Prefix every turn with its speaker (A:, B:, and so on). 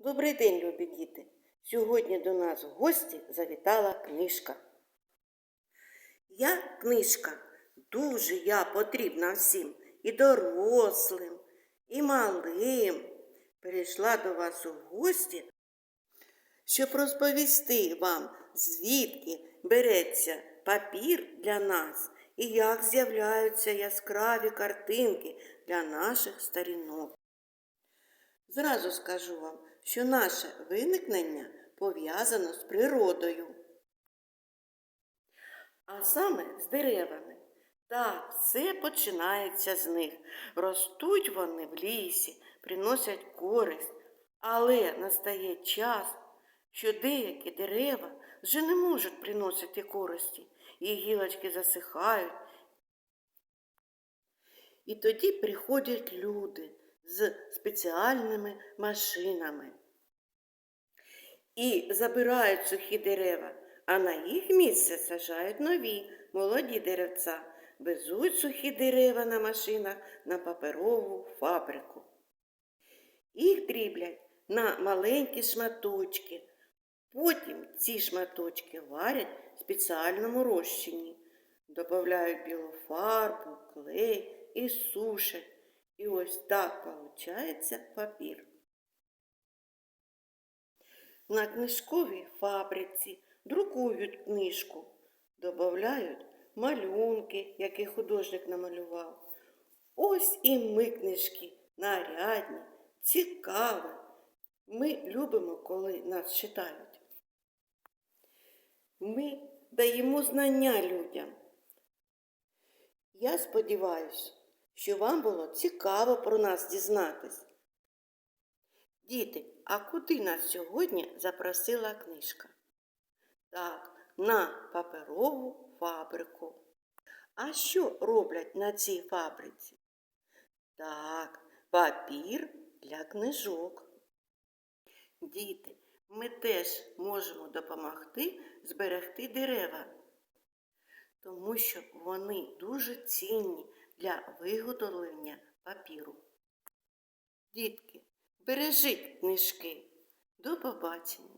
A: Добрий день, любі діти! Сьогодні до нас в гості завітала книжка. Я книжка дуже я потрібна всім і дорослим, і малим. Перейшла до вас у гості, щоб розповісти вам, звідки береться папір для нас і як з'являються яскраві картинки для наших сторінок. Зразу скажу вам, що наше виникнення пов'язано з природою, а саме з деревами. Так, все починається з них. Ростуть вони в лісі, приносять користь, але настає час, що деякі дерева вже не можуть приносити користі, їх гілочки засихають. І тоді приходять люди з спеціальними машинами і забирають сухі дерева, а на їх місце сажають нові молоді деревця, везуть сухі дерева на машинах на паперову фабрику. Їх дріблять на маленькі шматочки. Потім ці шматочки варять в спеціальному розчині, додають білу фарбу, клей і сушать. І ось так получається папір. На книжковій фабриці друкують книжку, додають малюнки, які художник намалював. Ось і ми книжки нарядні, цікаві. Ми любимо, коли нас читають. Ми даємо знання людям. Я сподіваюся, що вам було цікаво про нас дізнатись. Діти, а куди нас сьогодні запросила книжка? Так, на паперову фабрику. А що роблять на цій фабриці? Так, папір для книжок. Діти, ми теж можемо допомогти зберегти дерева, тому що вони дуже цінні для виготовлення папіру. Дітки, бережіть книжки. До побачення!